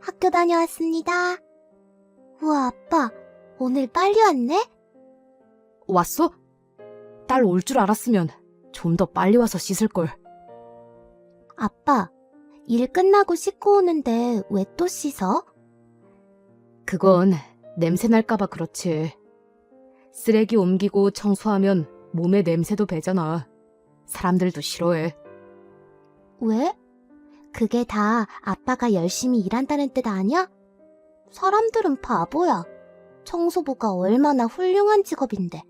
학교 다녀왔습니다. 우와, 아빠, 오늘 빨리 왔네? 왔어? 딸 올 줄 알았으면 좀 더 빨리 와서 씻을걸. 아빠, 일 끝나고 씻고 오는데 왜 또 씻어? 그건 냄새 날까봐 그렇지. 쓰레기 옮기고 청소하면 몸에 냄새도 배잖아. 사람들도 싫어해. 왜? 그게 다 아빠가 열심히 일한다는 뜻 아니야? 사람들은 바보야. 청소부가 얼마나 훌륭한 직업인데.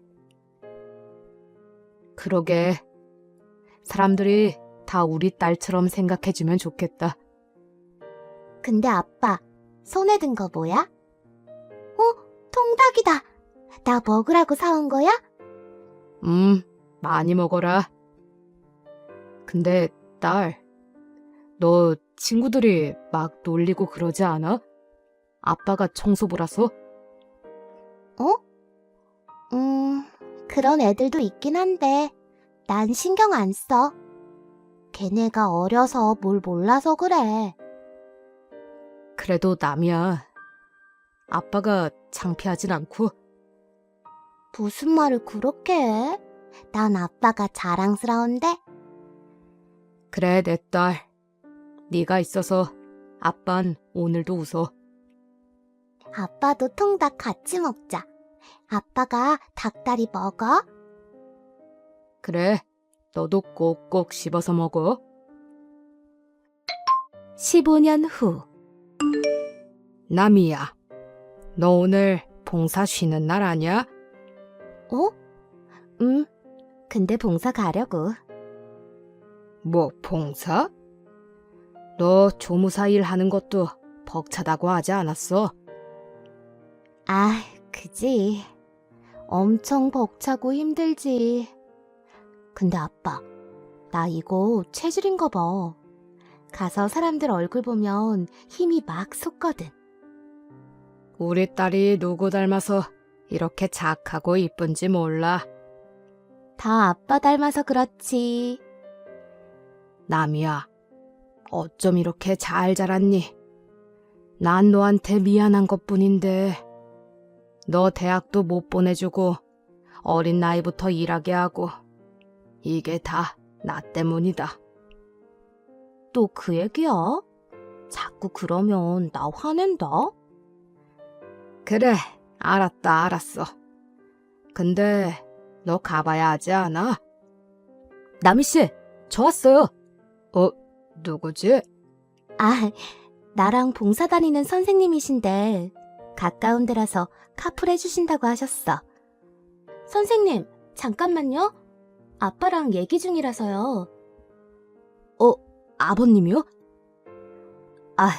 그러게. 사람들이 다 우리 딸처럼 생각해주면 좋겠다. 근데 아빠, 손에 든 거 뭐야? 어, 통닭이다. 나 먹으라고 사온 거야? 음, 많이 먹어라. 근데 딸, 너 친구들이 막 놀리고 그러지 않아? 아빠가 청소부라서? 어? 음, 그런 애들도 있긴 한데, 난 신경 안 써. 걔네가 어려서 뭘 몰라서 그래. 그래도 남이야. 아빠가 창피하진 않고 무슨 말을 그렇게 해? 난 아빠가 자랑스러운데? 그래 내 딸. 네가 있어서 아빤 오늘도 웃어. 아빠도 통닭 같이 먹자. 아빠가 닭다리 먹어? 그래. 너도 꼭꼭 씹어서 먹어. 15년 후. 남이야. 너 오늘 봉사 쉬는 날 아냐? 어? 응. 근데 봉사 가려고. 뭐 봉사? 너 조무사 일 하는 것도 벅차다고 하지 않았어? 아, 그지. 엄청 벅차고 힘들지. 근데 아빠, 나 이거 체질인가 봐. 가서 사람들 얼굴 보면 힘이 막 솟거든. 우리 딸이 누구 닮아서 이렇게 착하고 이쁜지 몰라. 다 아빠 닮아서 그렇지. 남이야, 어쩜 이렇게 잘 자랐니? 난 너한테 미안한 것 뿐인데, 너 대학도 못 보내주고, 어린 나이부터 일하게 하고, 이게 다 나 때문이다. 또 그 얘기야? 자꾸 그러면 나 화낸다. 그래, 알았다, 알았어. 근데, 너 가봐야 하지 않아? 남희 씨, 저 왔어요. 어, 누구지? 아, 나랑 봉사 다니는 선생님이신데 가까운 데라서 카풀 해주신다고 하셨어. 선생님, 잠깐만요. 아빠랑 얘기 중이라서요. 어, 아버님이요? 아,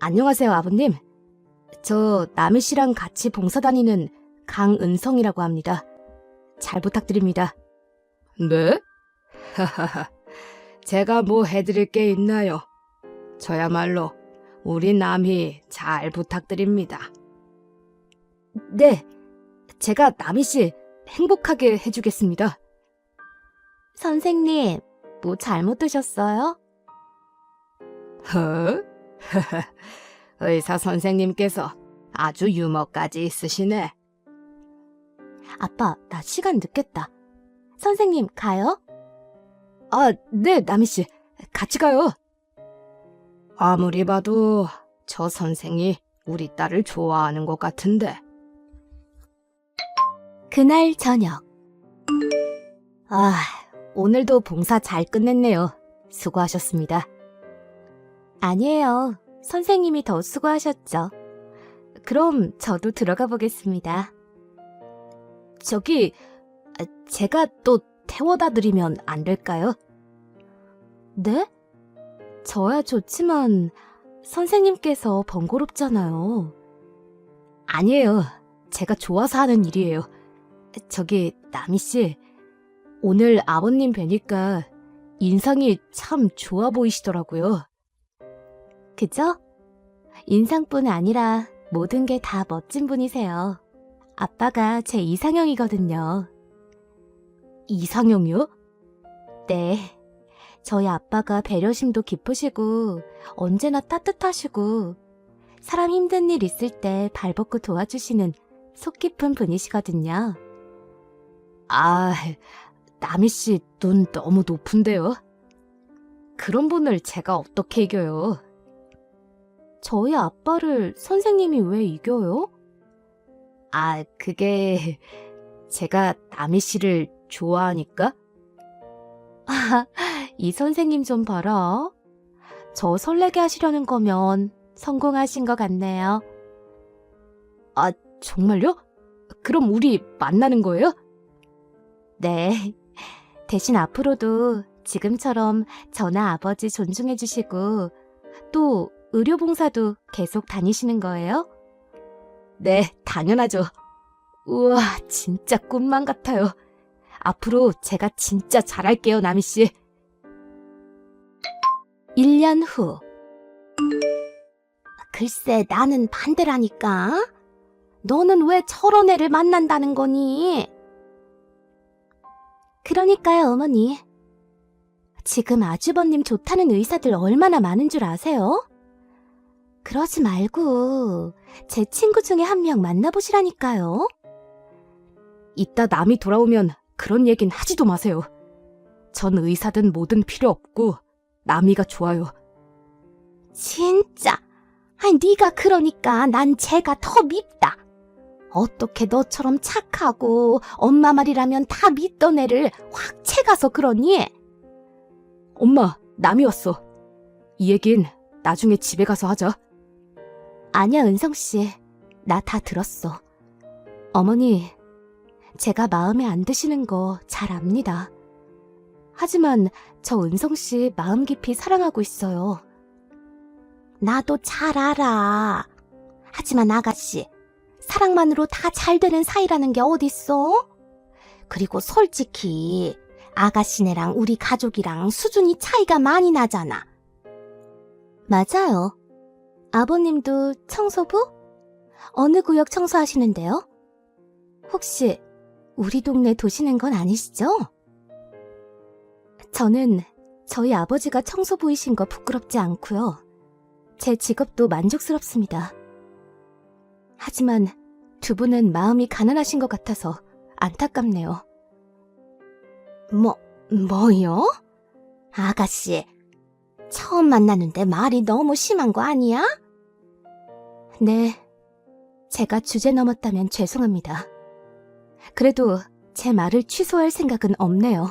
안녕하세요, 아버님. 저 남희 씨랑 같이 봉사 다니는 강은성이라고 합니다. 잘 부탁드립니다. 네? 하하하. 제가 뭐 해드릴 게 있나요? 저야말로 우리 남희 잘 부탁드립니다. 네, 제가 남희 씨 행복하게 해주겠습니다. 선생님, 뭐 잘못 드셨어요? 허? 의사 선생님께서 아주 유머까지 있으시네. 아빠, 나 시간 늦겠다. 선생님, 가요? 아, 네, 나미 씨. 같이 가요. 아무리 봐도 저 선생이 우리 딸을 좋아하는 것 같은데. 그날 저녁. 아, 오늘도 봉사 잘 끝냈네요. 수고하셨습니다. 아니에요. 선생님이 더 수고하셨죠. 그럼 저도 들어가 보겠습니다. 저기, 아, 제가 또 태워다 드리면 안 될까요? 네? 저야 좋지만 선생님께서 번거롭잖아요. 아니에요. 제가 좋아서 하는 일이에요. 저기, 나미 씨. 오늘 아버님 뵈니까 인상이 참 좋아 보이시더라고요. 그죠? 인상뿐 아니라 모든 게 다 멋진 분이세요. 아빠가 제 이상형이거든요. 이상형이요? 네. 저희 아빠가 배려심도 깊으시고 언제나 따뜻하시고 사람 힘든 일 있을 때 발벗고 도와주시는 속 깊은 분이시거든요. 아, 나미 씨눈 너무 높은데요? 그런 분을 제가 어떻게 이겨요? 저희 아빠를 선생님이 왜 이겨요? 아, 그게 제가 나미 씨를 좋아하니까? 아, 이 선생님 좀 봐라. 저 설레게 하시려는 거면 성공하신 것 같네요. 정말요? 그럼 우리 만나는 거예요? 네. 대신 앞으로도 지금처럼 저나 아버지 존중해 주시고 또 의료 봉사도 계속 다니시는 거예요? 네, 당연하죠. 우와, 진짜 꿈만 같아요. 앞으로 제가 진짜 잘할게요, 나미 씨. 1년 후. 글쎄, 나는 반대라니까. 너는 왜 저런 애를 만난다는 거니? 그러니까요, 어머니. 지금 아주버님 좋다는 의사들 얼마나 많은 줄 아세요? 그러지 말고 제 친구 중에 한 명 만나보시라니까요. 이따 남이 돌아오면 그런 얘긴 하지도 마세요. 전 의사든 뭐든 필요 없고 남이가 좋아요. 진짜. 아니 네가 그러니까 난 쟤가 더 밉다. 어떻게 너처럼 착하고 엄마 말이라면 다 믿던 애를 확 채가서 그러니? 엄마, 남이 왔어. 이 얘긴 나중에 집에 가서 하자. 아니야 은성 씨. 나 다 들었어. 어머니, 제가 마음에 안 드시는 거 잘 압니다. 하지만 저 은성 씨 마음 깊이 사랑하고 있어요. 나도 잘 알아. 하지만 아가씨, 사랑만으로 다 잘 되는 사이라는 게 어딨어? 그리고 솔직히 아가씨네랑 우리 가족이랑 수준이 차이가 많이 나잖아. 맞아요. 아버님도 청소부? 어느 구역 청소하시는데요? 혹시 우리 동네 도시는 건 아니시죠? 저는 저희 아버지가 청소 부이신 거 부끄럽지 않고요. 제 직업도 만족스럽습니다. 하지만 두 분은 마음이 가난하신 것 같아서 안타깝네요. 뭐, 뭐요? 아가씨, 처음 만나는데 말이 너무 심한 거 아니야? 네, 제가 주제 넘었다면 죄송합니다. 그래도 제 말을 취소할 생각은 없네요.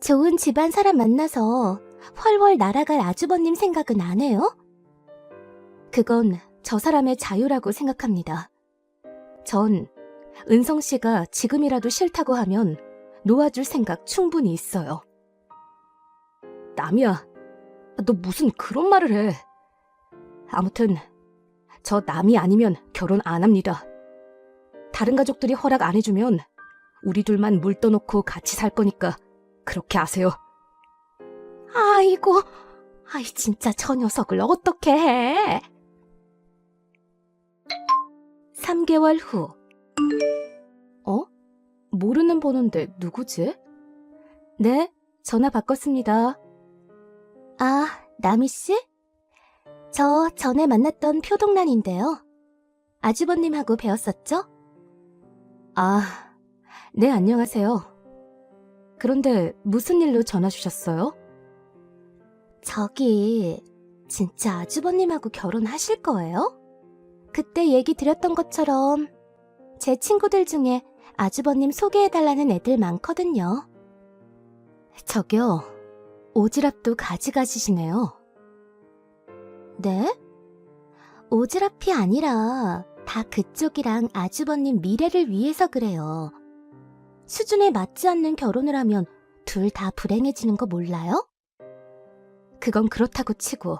좋은 집안 사람 만나서 훨훨 날아갈 아주버님 생각은 안 해요? 그건 저 사람의 자유라고 생각합니다. 전 은성 씨가 지금이라도 싫다고 하면 놓아줄 생각 충분히 있어요. 남이야, 너 무슨 그런 말을 해. 아무튼 저 남이 아니면 결혼 안 합니다. 다른 가족들이 허락 안 해주면 우리 둘만 물 떠놓고 같이 살 거니까 그렇게 아세요. 아이고, 아이 진짜 저 녀석을 어떻게 해? 3개월 후. 어? 모르는 번호인데 누구지? 네, 전화 바꿨습니다. 아, 나미 씨? 저 전에 만났던 표동란인데요. 아주버님하고 배웠었죠? 아, 네, 안녕하세요. 그런데 무슨 일로 전화 주셨어요? 저기, 진짜 아주버님하고 결혼하실 거예요? 그때 얘기 드렸던 것처럼 제 친구들 중에 아주버님 소개해달라는 애들 많거든요. 저기요, 오지랖도 가지가지시네요. 네? 오지랖이 아니라 다 그쪽이랑 아주버님 미래를 위해서 그래요. 수준에 맞지 않는 결혼을 하면 둘 다 불행해지는 거 몰라요? 그건 그렇다고 치고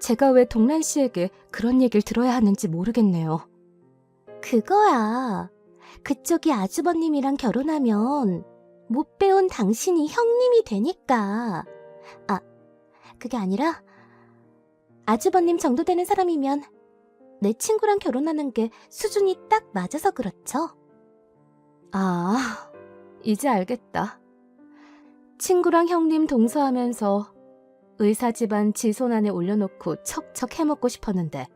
제가 왜 동란 씨에게 그런 얘기를 들어야 하는지 모르겠네요. 그거야. 그쪽이 아주버님이랑 결혼하면 못 배운 당신이 형님이 되니까. 아, 그게 아니라 아주버님 정도 되는 사람이면 내 친구랑 결혼하는 게 수준이 딱 맞아서 그렇죠. 아, 이제 알겠다. 친구랑 형님 동서하면서 의사 집안 지손 안에 올려놓고 척척 해먹고 싶었는데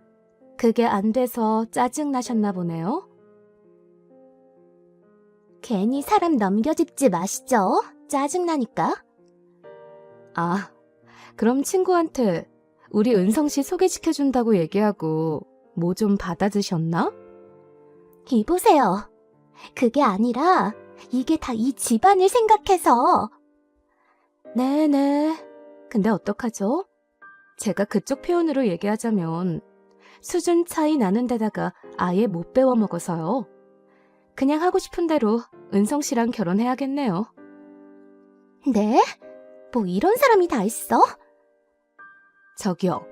그게 안 돼서 짜증 나셨나 보네요. 괜히 사람 넘겨짚지 마시죠. 짜증 나니까. 아, 그럼 친구한테 우리 은성 씨 소개시켜준다고 얘기하고 뭐 좀 받아주셨나? 이보세요. 그게 아니라 이게 다 이 집안을 생각해서. 네네. 근데 어떡하죠? 제가 그쪽 표현으로 얘기하자면 수준 차이 나는 데다가 아예 못 배워 먹어서요. 그냥 하고 싶은 대로 은성 씨랑 결혼해야겠네요. 네? 뭐 이런 사람이 다 있어? 저기요.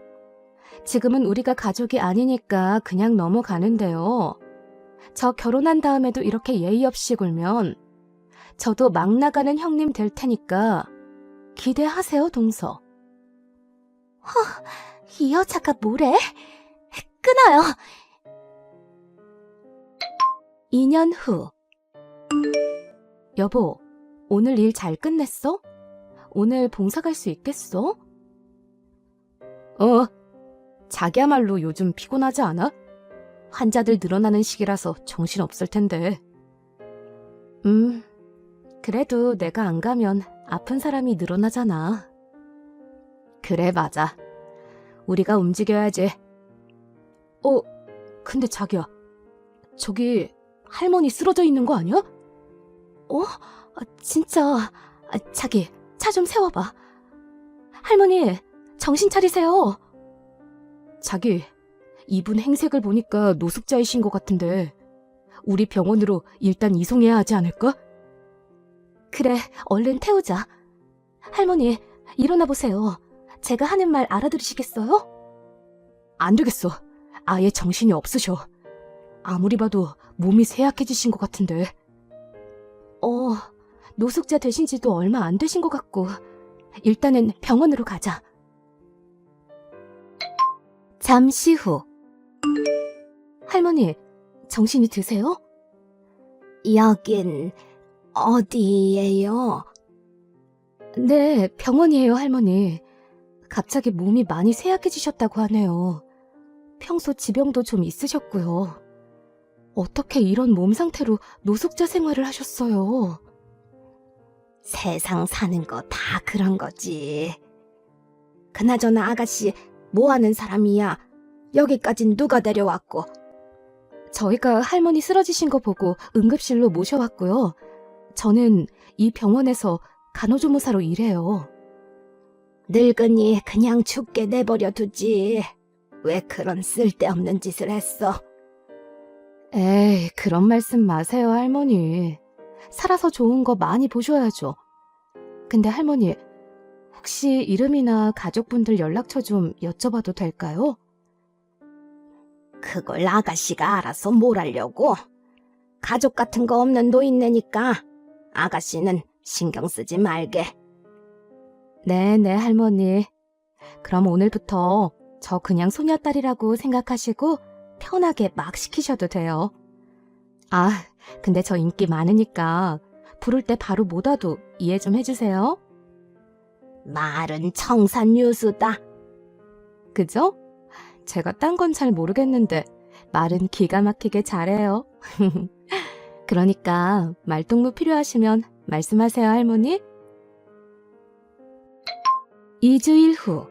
지금은 우리가 가족이 아니니까 그냥 넘어가는데요. 저 결혼한 다음에도 이렇게 예의 없이 굴면 저도 막 나가는 형님 될 테니까 기대하세요, 동서. 이 여자가 뭐래? 끊어요. 2년 후. 여보, 오늘 일 잘 끝냈어? 오늘 봉사 갈 수 있겠어? 어, 자기야말로 요즘 피곤하지 않아? 환자들 늘어나는 시기라서 정신 없을 텐데. 음, 그래도 내가 안 가면 아픈 사람이 늘어나잖아. 그래, 맞아. 우리가 움직여야지. 어, 근데 자기야, 저기 할머니 쓰러져 있는 거 아니야? 어? 아, 진짜. 아, 자기, 차 좀 세워봐. 할머니, 정신 차리세요. 자기, 이분 행색을 보니까 노숙자이신 것 같은데, 우리 병원으로 일단 이송해야 하지 않을까? 그래, 얼른 태우자. 할머니, 일어나 보세요. 제가 하는 말 알아들으시겠어요? 안 되겠어. 아예 정신이 없으셔. 아무리 봐도 몸이 쇠약해지신 것 같은데. 어, 노숙자 되신 지도 얼마 안 되신 것 같고, 일단은 병원으로 가자. 잠시 후. 할머니, 정신이 드세요? 여긴 어디예요? 네, 병원이에요, 할머니. 갑자기 몸이 많이 쇠약해지셨다고 하네요. 평소 지병도 좀 있으셨고요. 어떻게 이런 몸 상태로 노숙자 생활을 하셨어요? 세상 사는 거 다 그런 거지. 그나저나 아가씨, 뭐 하는 사람이야? 여기까진 누가 데려왔고? 저희가 할머니 쓰러지신 거 보고 응급실로 모셔왔고요. 저는 이 병원에서 간호조무사로 일해요. 늙은이 그냥 죽게 내버려 두지. 왜 그런 쓸데없는 짓을 했어? 에이, 그런 말씀 마세요, 할머니. 살아서 좋은 거 많이 보셔야죠. 근데 할머니, 혹시 이름이나 가족분들 연락처 좀 여쭤봐도 될까요? 그걸 아가씨가 알아서 뭘 하려고? 가족 같은 거 없는 노인네니까 아가씨는 신경 쓰지 말게. 네네, 할머니. 그럼 오늘부터 저 그냥 소녀딸이라고 생각하시고 편하게 막 시키셔도 돼요. 아, 근데 저 인기 많으니까 부를 때 바로 못 와도 이해 좀 해주세요. 말은 청산유수다. 그죠? 제가 딴 건 잘 모르겠는데 말은 기가 막히게 잘해요. 그러니까 말동무 필요하시면 말씀하세요, 할머니. 2주일 후.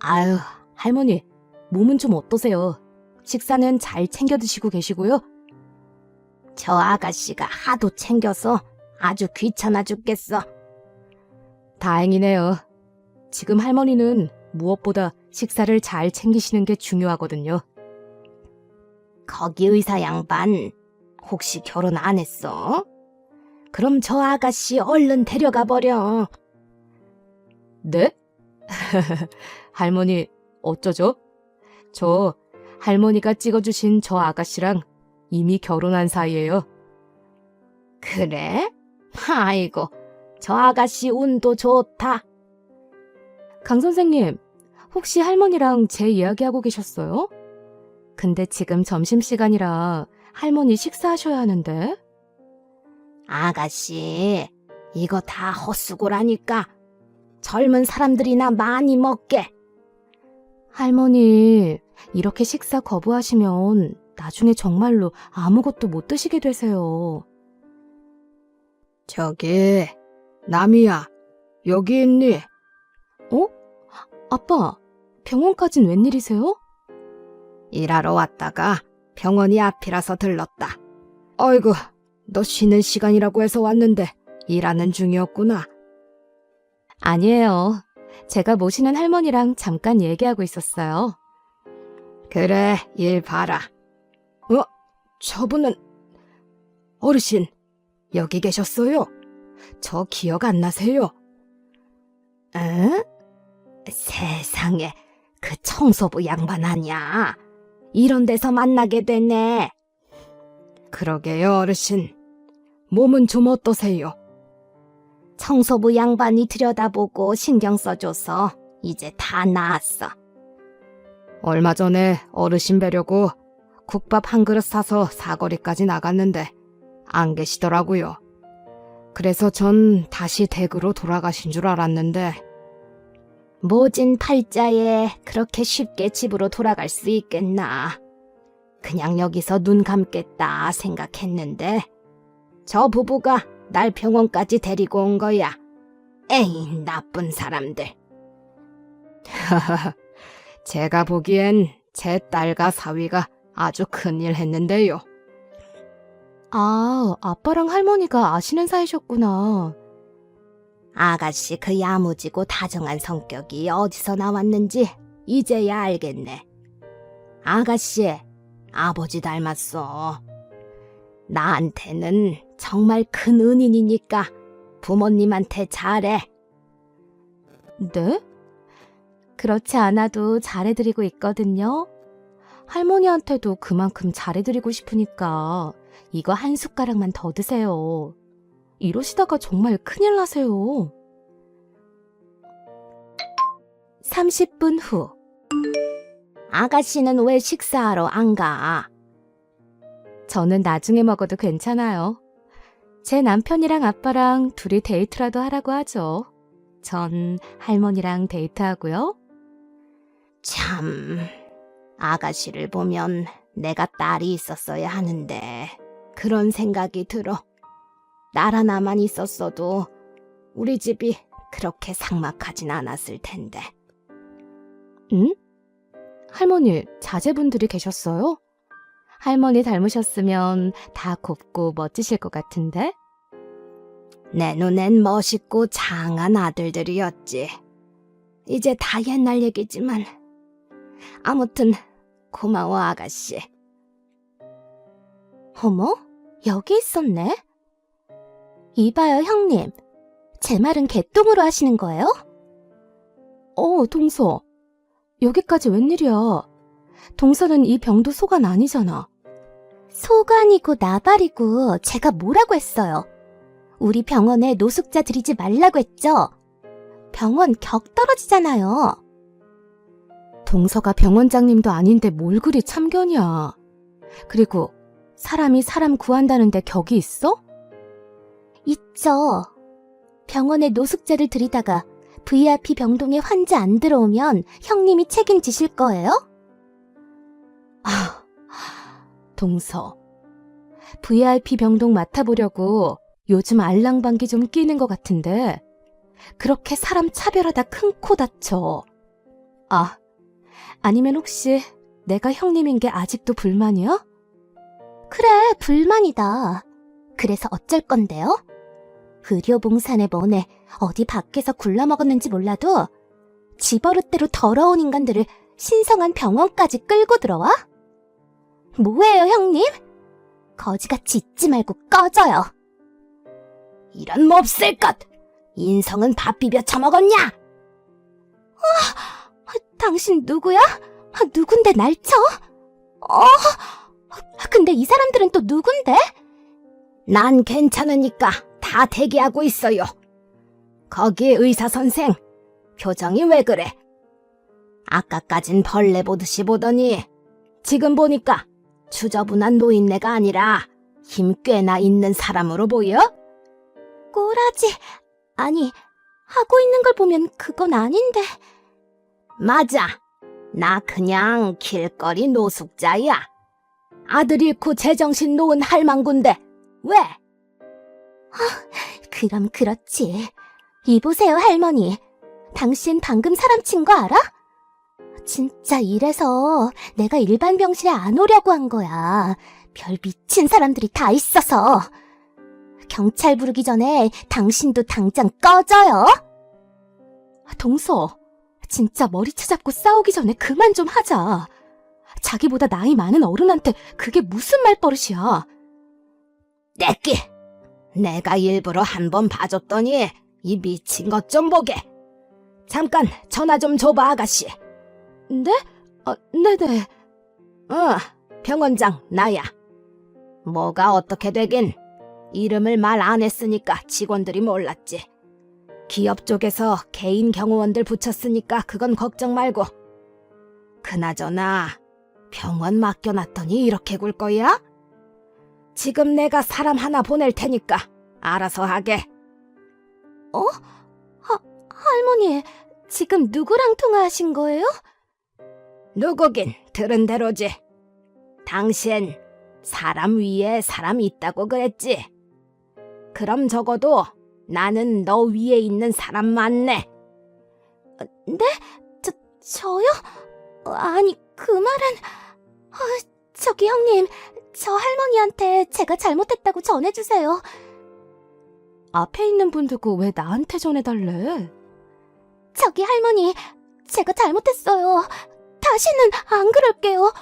아유, 할머니, 몸은 좀 어떠세요? 식사는 잘 챙겨 드시고 계시고요? 저 아가씨가 하도 챙겨서 아주 귀찮아 죽겠어. 다행이네요. 지금 할머니는 무엇보다 식사를 잘 챙기시는 게 중요하거든요. 거기 의사 양반 혹시 결혼 안 했어? 그럼 저 아가씨 얼른 데려가 버려. 네? 할머니, 어쩌죠? 저 할머니가 찍어주신 저 아가씨랑 이미 결혼한 사이예요. 그래? 아이고, 저 아가씨 운도 좋다. 강 선생님, 혹시 할머니랑 제 이야기하고 계셨어요? 근데 지금 점심시간이라 할머니 식사하셔야 하는데. 아가씨, 이거 다 헛수고라니까. 젊은 사람들이나 많이 먹게. 할머니, 이렇게 식사 거부하시면 나중에 정말로 아무것도 못 드시게 되세요. 저기, 남이야, 여기 있니? 어? 아빠, 병원까진 웬일이세요? 일하러 왔다가 병원이 앞이라서 들렀다. 어이구, 너 쉬는 시간이라고 해서 왔는데 일하는 중이었구나. 아니에요. 제가 모시는 할머니랑 잠깐 얘기하고 있었어요. 그래, 일 봐라. 어? 저분은 어르신 여기 계셨어요? 저 기억 안 나세요? 에? 세상에 그 청소부 양반 아니야. 이런 데서 만나게 됐네. 그러게요, 어르신. 몸은 좀 어떠세요? 청소부 양반이 들여다보고 신경 써줘서 이제 다 나았어. 얼마 전에 어르신 뵈려고 국밥 한 그릇 사서 사거리까지 나갔는데 안 계시더라고요. 그래서 전 다시 댁으로 돌아가신 줄 알았는데 모진 팔자에 그렇게 쉽게 집으로 돌아갈 수 있겠나. 그냥 여기서 눈 감겠다 생각했는데 저 부부가 날 병원까지 데리고 온 거야. 에이, 나쁜 사람들. 제가 보기엔 제 딸과 사위가 아주 큰일 했는데요. 아, 아빠랑 할머니가 아시는 사이셨구나. 아가씨 그 야무지고 다정한 성격이 어디서 나왔는지 이제야 알겠네. 아가씨, 아버지 닮았어. 나한테는 정말 큰 은인이니까 부모님한테 잘해. 네? 그렇지 않아도 잘해드리고 있거든요. 할머니한테도 그만큼 잘해드리고 싶으니까 이거 한 숟가락만 더 드세요. 이러시다가 정말 큰일 나세요. 30분 후. 아가씨는 왜 식사하러 안 가? 저는 나중에 먹어도 괜찮아요. 제 남편이랑 아빠랑 둘이 데이트라도 하라고 하죠. 전 할머니랑 데이트하고요. 참, 아가씨를 보면 내가 딸이 있었어야 하는데, 그런 생각이 들어. 딸 하나만 있었어도 우리 집이 그렇게 삭막하진 않았을 텐데. 응? 할머니, 자제분들이 계셨어요? 할머니 닮으셨으면 다 곱고 멋지실 것 같은데? 내 눈엔 멋있고 장한 아들들이었지. 이제 다 옛날 얘기지만. 아무튼, 고마워, 아가씨. 어머, 여기 있었네? 이봐요, 형님. 제 말은 개똥으로 하시는 거예요? 어, 동서. 여기까지 웬일이야. 동서는 이 병도 소관 아니잖아. 소관이고 나발이고 제가 뭐라고 했어요? 우리 병원에 노숙자 들이지 말라고 했죠? 병원 격 떨어지잖아요. 동서가 병원장님도 아닌데 뭘 그리 참견이야. 그리고 사람이 사람 구한다는데 격이 있어? 있죠. 병원에 노숙자를 들이다가 VIP 병동에 환자 안 들어오면 형님이 책임지실 거예요? 아, 동서. VIP 병동 맡아보려고 요즘 알랑방기 좀 끼는 것 같은데 그렇게 사람 차별하다 큰 코 다쳐. 아, 아니면 혹시 내가 형님인 게 아직도 불만이야? 그래, 불만이다. 그래서 어쩔 건데요? 의료봉산에 뭐네 어디 밖에서 굴러먹었는지 몰라도 집어릇대로 더러운 인간들을 신성한 병원까지 끌고 들어와? 뭐예요, 형님? 거지같이 있지 말고 꺼져요. 이런 몹쓸 것! 인성은 밥 비벼 처먹었냐? 아, 당신 누구야? 아, 누군데 날 쳐? 어, 근데 이 사람들은 또 누군데? 난 괜찮으니까 다 대기하고 있어요. 거기 의사 선생, 표정이 왜 그래? 아까까진 벌레 보듯이 보더니 지금 보니까 주저분한 노인네가 아니라 힘 꽤나 있는 사람으로 보여? 꼬라지. 아니, 하고 있는 걸 보면 그건 아닌데. 맞아. 나 그냥 길거리 노숙자야. 아들 잃고 제정신 놓은 할망구인데 왜? 그럼 그렇지. 이보세요, 할머니. 당신 방금 사람 친 거 알아? 진짜 이래서 내가 일반 병실에 안 오려고 한 거야. 별 미친 사람들이 다 있어서. 경찰 부르기 전에 당신도 당장 꺼져요. 동서, 진짜 머리 찾잡고 싸우기 전에 그만 좀 하자. 자기보다 나이 많은 어른한테 그게 무슨 말버릇이야. 내끼, 내가 일부러 한 번 봐줬더니 이 미친 것 좀 보게. 잠깐 전화 좀 줘봐 아가씨. 네? 어, 네네. 어, 병원장 나야. 뭐가 어떻게 되긴 이름을 말 안 했으니까 직원들이 몰랐지. 기업 쪽에서 개인 경호원들 붙였으니까 그건 걱정 말고. 그나저나 병원 맡겨놨더니 이렇게 굴 거야? 지금 내가 사람 하나 보낼 테니까 알아서 하게. 할머니, 지금 누구랑 통화하신 거예요? 누구긴 들은 대로지. 당신 사람 위에 사람 있다고 그랬지. 그럼 적어도 나는 너 위에 있는 사람 맞네. 저, 저요? 어, 아니, 그 말은... 어, 저기 형님, 저 할머니한테 제가 잘못했다고 전해주세요. 앞에 있는 분 두고 왜 나한테 전해달래? 저기 할머니, 제가 잘못했어요. 다시는 안 그럴게요.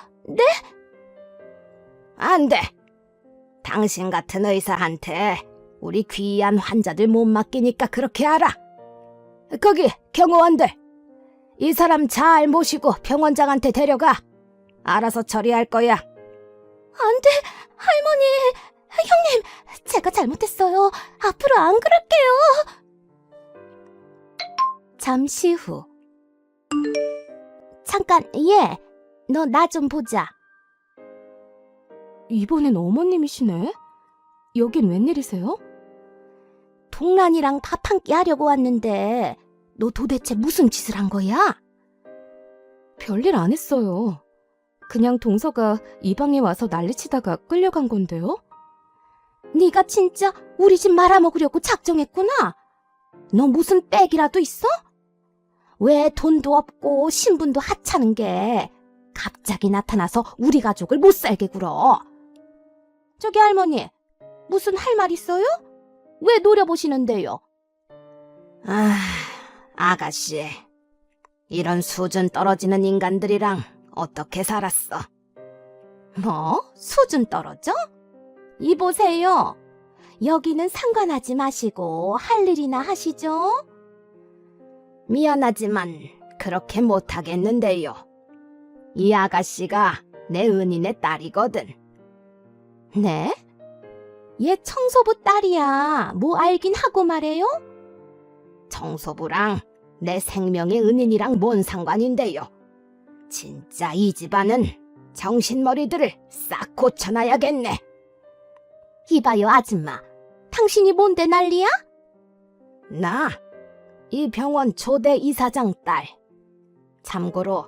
안 돼. 당신 같은 의사한테 우리 귀한 환자들 못 맡기니까 그렇게 알아. 거기 경호원들. 이 사람 잘 모시고 병원장한테 데려가. 알아서 처리할 거야. 안 돼, 할머니, 형님, 제가 잘못했어요. 앞으로 안 그럴게요. 잠시 후. 잠깐, 얘, 너 나 좀 보자. 이번엔 어머님이시네. 여긴 웬일이세요? 동란이랑 밥 한 끼 하려고 왔는데, 너 도대체 무슨 짓을 한 거야? 별일 안 했어요. 그냥 동서가 이 방에 와서 난리치다가 끌려간 건데요. 네가 진짜 우리 집 말아먹으려고 작정했구나. 너 무슨 빽이라도 있어? 왜 돈도 없고 신분도 하찮은 게 갑자기 나타나서 우리 가족을 못 살게 굴어? 저기 할머니, 무슨 할 말 있어요? 왜 노려보시는데요? 아, 아가씨. 이런 수준 떨어지는 인간들이랑 어떻게 살았어? 뭐? 수준 떨어져? 이보세요. 여기는 상관하지 마시고 할 일이나 하시죠. 미안하지만 그렇게 못하겠는데요. 이 아가씨가 내 은인의 딸이거든. 네? 얘 청소부 딸이야. 뭐 알긴 하고 말해요? 청소부랑 내 생명의 은인이랑 뭔 상관인데요. 진짜 이 집안은 정신머리들을 싹 고쳐놔야겠네. 이봐요, 아줌마. 당신이 뭔데 난리야? 나, 이 병원 초대 이사장 딸. 참고로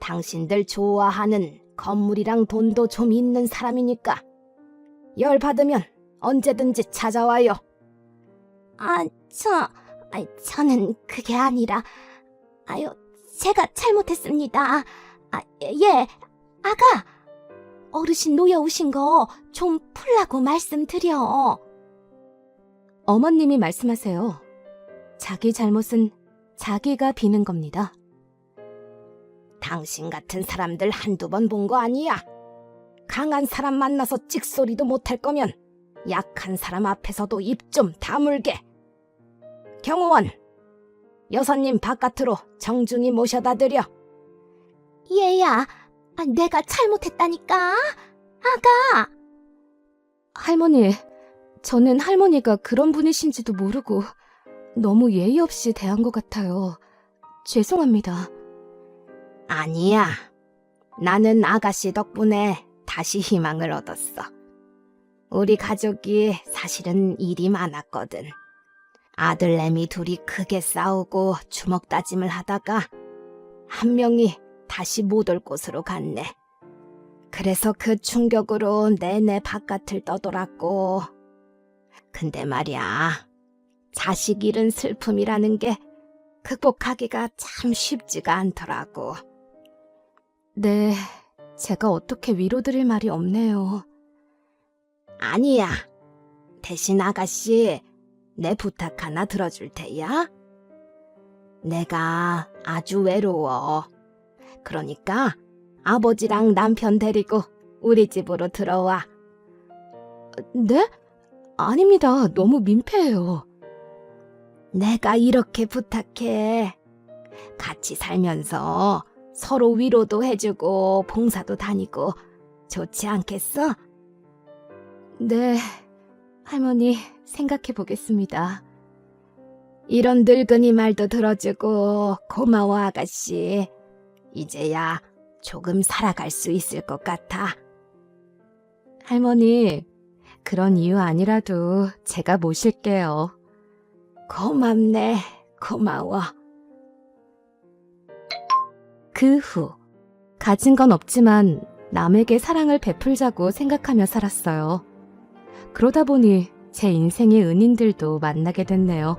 당신들 좋아하는 건물이랑 돈도 좀 있는 사람이니까 열 받으면 언제든지 찾아와요. 아, 저, 아, 저는 그게 아니라, 아유, 제가 잘못했습니다. 아, 예, 아가, 어르신 놓여오신 거 좀 풀라고 말씀드려. 어머님이 말씀하세요. 자기 잘못은 자기가 비는 겁니다. 당신 같은 사람들 한두 번 본 거 아니야. 강한 사람 만나서 찍소리도 못할 거면 약한 사람 앞에서도 입 좀 다물게. 경호원, 여사님 바깥으로 정중히 모셔다 드려. 얘야, 아, 내가 잘못했다니까. 아가, 할머니, 저는 할머니가 그런 분이신지도 모르고 너무 예의 없이 대한 것 같아요. 죄송합니다. 아니야. 나는 아가씨 덕분에 다시 희망을 얻었어. 우리 가족이 사실은 일이 많았거든. 아들내미 둘이 크게 싸우고 주먹 다짐을 하다가 한 명이 다시 못 올 곳으로 갔네. 그래서 그 충격으로 내내 바깥을 떠돌았고. 근데 말이야, 자식 잃은 슬픔이라는 게 극복하기가 참 쉽지가 않더라고. 네, 제가 어떻게 위로드릴 말이 없네요. 아니야. 대신 아가씨, 내 부탁 하나 들어줄 테야. 내가 아주 외로워. 그러니까 아버지랑 남편 데리고 우리 집으로 들어와. 네? 아닙니다. 너무 민폐예요. 내가 이렇게 부탁해. 같이 살면서 서로 위로도 해주고 봉사도 다니고 좋지 않겠어? 네, 할머니 생각해 보겠습니다. 이런 늙은이 말도 들어주고 고마워 아가씨. 이제야 조금 살아갈 수 있을 것 같아. 할머니, 그런 이유 아니라도 제가 모실게요. 고맙네. 고마워. 그 후, 가진 건 없지만 남에게 사랑을 베풀자고 생각하며 살았어요. 그러다 보니 제 인생의 은인들도 만나게 됐네요.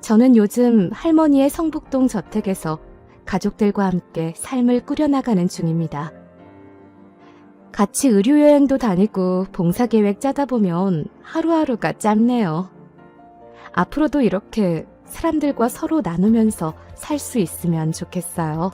저는 요즘 할머니의 성북동 저택에서 가족들과 함께 삶을 꾸려나가는 중입니다. 같이 의료 여행도 다니고 봉사 계획 짜다 보면 하루하루가 짧네요. 앞으로도 이렇게 사람들과 서로 나누면서 살 수 있으면 좋겠어요.